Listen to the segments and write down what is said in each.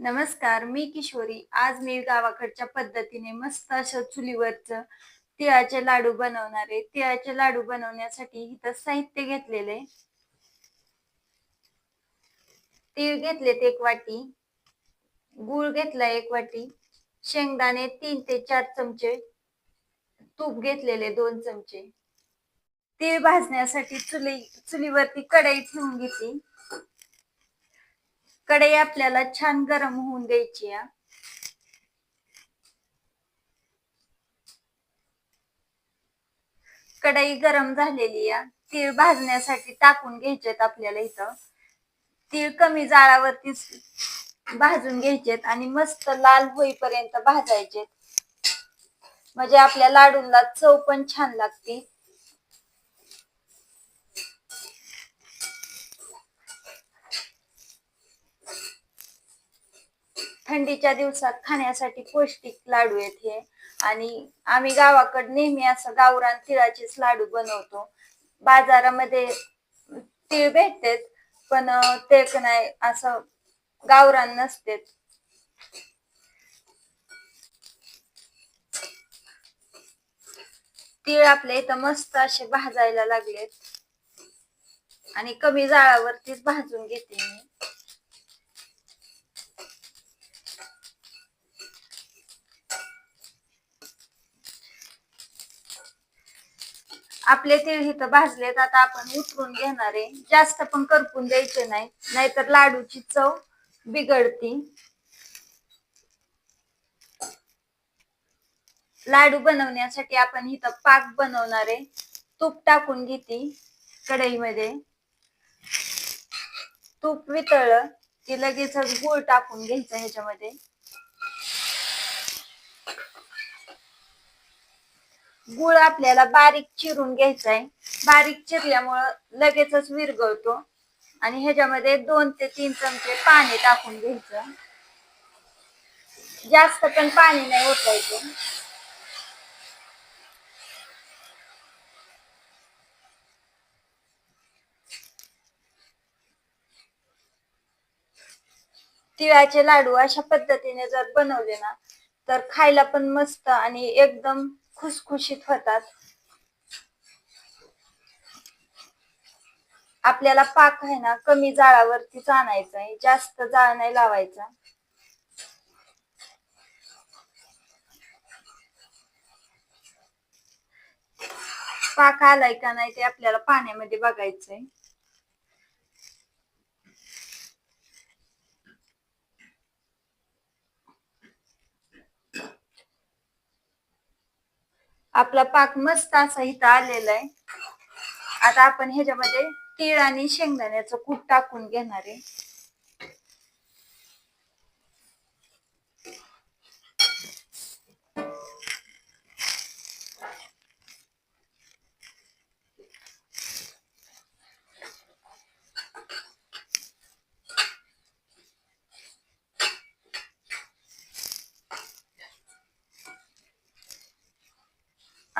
नमस्कार मी किशोरी. आज मी गावाकडच्या पद्धतीने मस्त असं चुलीवरच तिळाचे लाडू बनवणार आहे. तिळाचे लाडू बनवण्यासाठी इथं साहित्य घेतलेले तीळ घेतलेत एक वाटी गूळ घेतला एक वाटी शेंगदाणे तीन ते चार चमचे तूप घेतलेले दोन चमचे. तीळ भाजण्यासाठी चुली चुलीवरती कढई ठेवून घेतली. कढई आपल्याला छान गरम होऊन द्यायची आहे. कढई गरम झालेली आहे. तीळ भाजण्यासाठी टाकून घ्यायचेत आपल्याला इथं. तीळ कमी जाळावरती भाजून घ्यायचेत आणि मस्त लाल होईपर्यंत भाजायचेत. म्हणजे आपल्या लाडूला चव पण छान लागते. थंडीच्या दिवसात खाण्यासाठी पौष्टिक लाडू आहेत हे आणि आम्ही गावाकडे नेहमी असं गावरान तिळाचेच लाडू बनवतो. बाजारामध्ये तीळ भेटतेत पण ते नाही असं गावरान नसते तीळ आपल्या इथं मस्त असे भाजायला लागलेत. आणि कमी जाळावरतीच भाजून घेते मी आपले तीळ इथं भाजलेत आता आपण उतरून घेणार आहे. जास्त पण करपून द्यायचे नाही. नाहीतर लाडूची चव बिघडती. लाडू बनवण्यासाठी आपण इथं पाक बनवणार आहे. तूप टाकून घेते कढईमध्ये. तूप वितळलं की लगेचच गुळ टाकून घ्यायचं ह्याच्यामध्ये. गुळ आपल्याला बारीक चिरून घ्यायचा आहे बारीक चिरल्यामुळं लगेचच विरघळतो. आणि ह्याच्यामध्ये दोन ते तीन चमचे पाणी टाकून घ्यायचं. जास्त पण पाणी नाही ओतायचं. तिळाचे लाडू अशा पद्धतीने जर बनवले ना तर खायला पण मस्त आणि एकदम खुसखुशीत होतात. आपल्याला पाक आहे ना कमी जाळावरतीच आणायचा आहे जास्त जाळ नाही लावायचा. पाक आलाय का नाही ते आपल्याला पाण्यामध्ये बघायचंय. आपला पाक मस्त असा इथं आलेला आहे. आता आपण ह्याच्यामध्ये तीळ आणि शेंगदाण्याचं कूट टाकून घेणार आहे.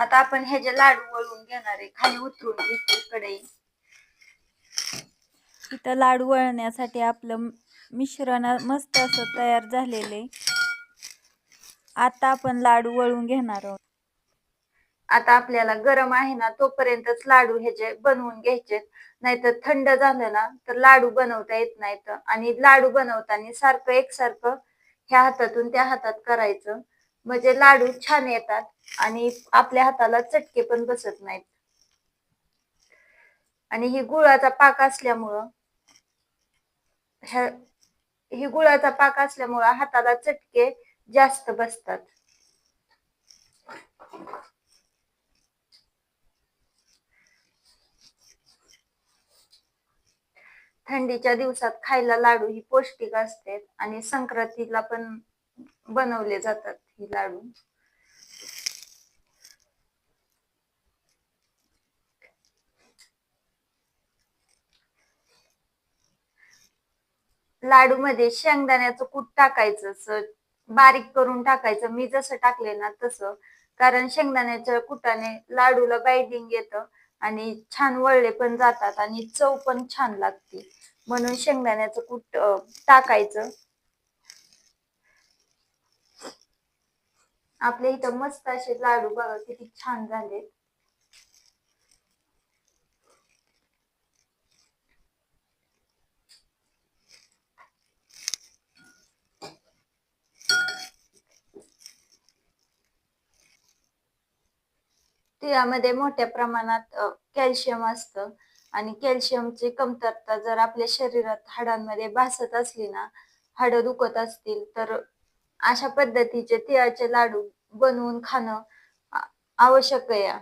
आता आपण ह्याचे लाडू वळून घेणार आहे खाली उतरून कढई इथं लाडू वळण्यासाठी आपलं मिश्रण मस्त असं तयार झालेले आता आपण लाडू वळून घेणार आहोत. आता आपल्याला गरम आहे ना तोपर्यंतच लाडू ह्याचे बनवून घ्यायचे नाहीतर थंड झालं ना तर लाडू बनवता येत नाहीत. आणि लाडू बनवताना सारखं एकसारखं ह्या हातातून त्या हातात करायचं. म्हणजे लाडू छान येतात आणि आपल्या हाताला चटके पण बसत नाहीत. आणि ही गुळाचा पाक असल्यामुळं ही गुळाचा पाक असल्यामुळं हाताला चटके जास्त बसतात. थंडीच्या दिवसात खायला लाडू ही पौष्टिक असते आणि संक्रांतीला पण बनवले जातात ही लाडू. लाडू मध्ये शेंगदाण्याचं कूट टाकायचं बारीक करून टाकायचं. मी जसं टाकले ना तसं. कारण शेंगदाण्याच्या कुटाने लाडूला बाइडिंग येतं आणि छान वळले पण जातात आणि चव पण छान लागते. म्हणून शेंगदाण्याचं कूट टाकायचं. आपल्या इथं मस्त असे लाडू बघा किती छान झाले तिळामध्ये मोठ्या प्रमाणात कॅल्शियम असतं. आणि कॅल्शियमची कमतरता जर आपल्या शरीरात हाडांमध्ये भासत असली ना हाडं दुखत असतील तर अशा पद्धतीचे तिळाचे लाडू बनवून खाणं आवश्यक आहे.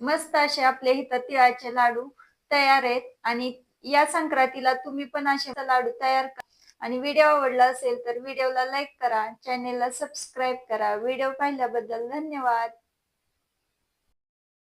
मस्त असे आपल्या इथं तिळाचे लाडू तयार आहेत आणि या संक्रांतीला तुम्ही पण असे लाडू तयार करा. आणि व्हिडिओ आवडला असेल तर व्हिडिओला लाईक करा चॅनेलला सबस्क्राईब करा. व्हिडिओ पाहिल्याबद्दल धन्यवाद.